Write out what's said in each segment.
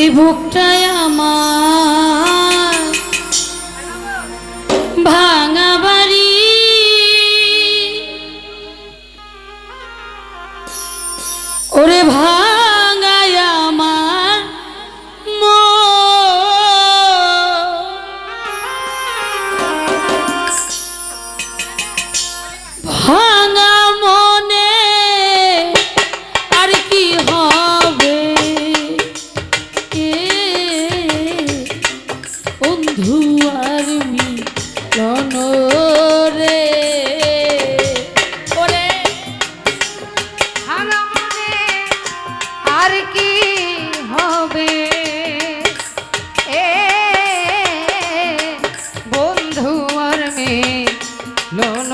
ওই বুকটায় আমার। বন্ধুয়ার মিলন রে। ওরে। হারামে আর কি হবে? এ বন্ধুয়ার মিলন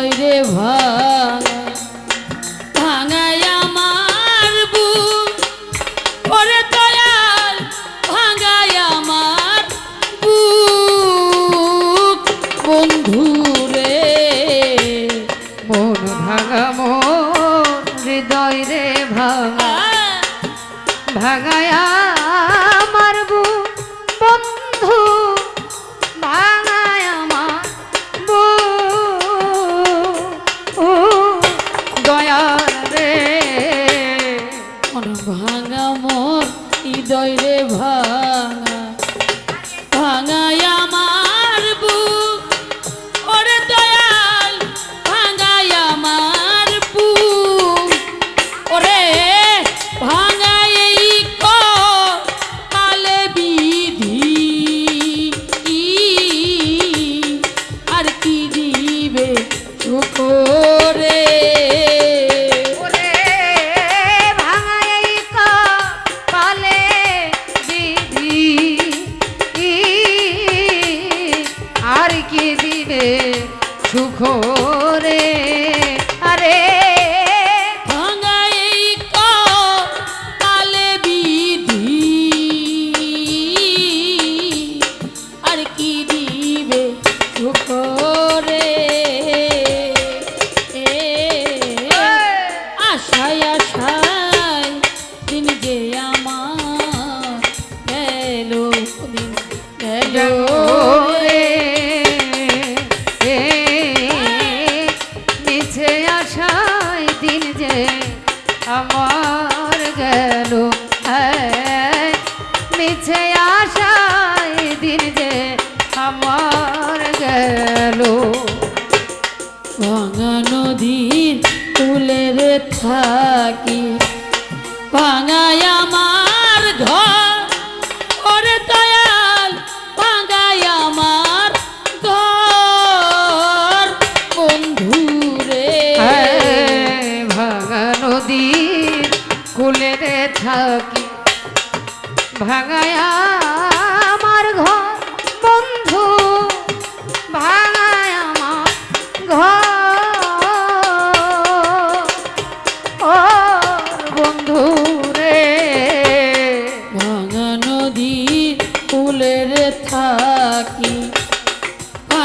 হয় রে ভাই। থাকি। ভাঙায় আমার ঘর, ওরে দয়াল, ভাঙায় আমার ঘর। বন্ধু রে হ্যাঁ, ভাঙা নদীর কুলে থাকি। ভাঙায়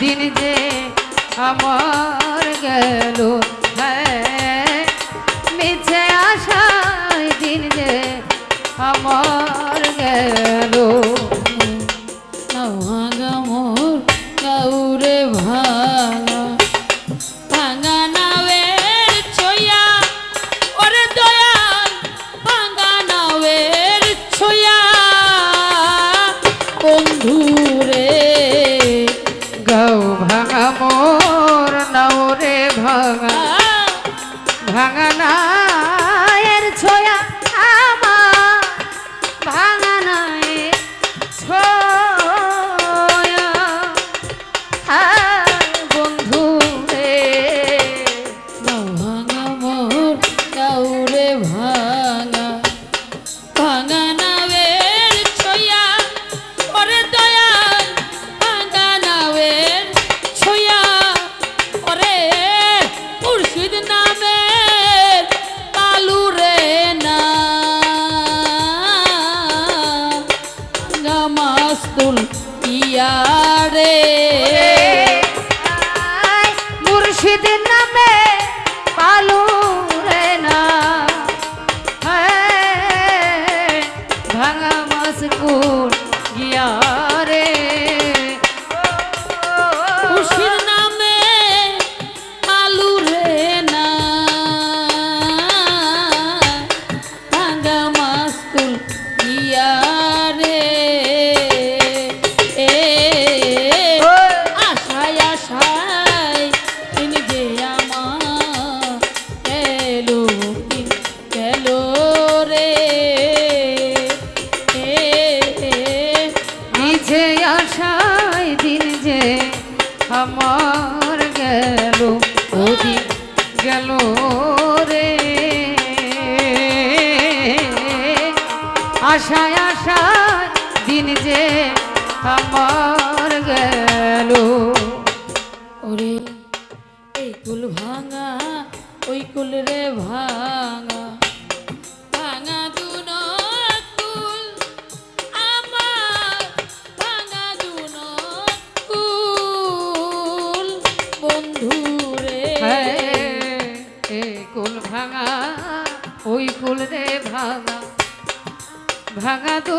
দিন যে আমার গেল হ্যাঁ, মিছে আশায় দিন যে আমার গেল। আমার গাউরে ভাই ভাঙানা શિયાળે দিন যে আমার গেল। ওরে এই কুল ভাঙা ওই কুল রে ভাঙা। ভাঙা হ্যাঁ, ওই কুল রে ভাঙা। ভাঙা তো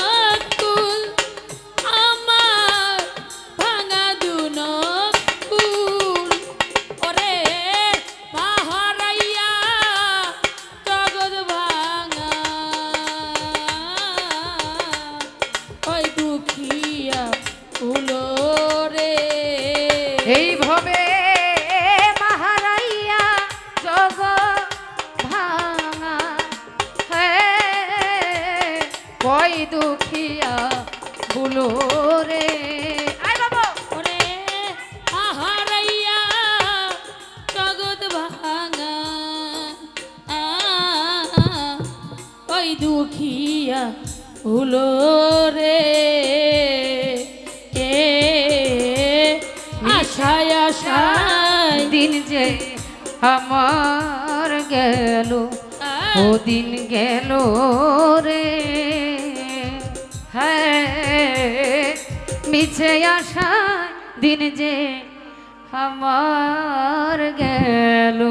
আশায় আশায় দিন যে আমার গেল, ও দিন গেল রে। হ্যাঁ মিছে আশায় দিন যে আমার গেল।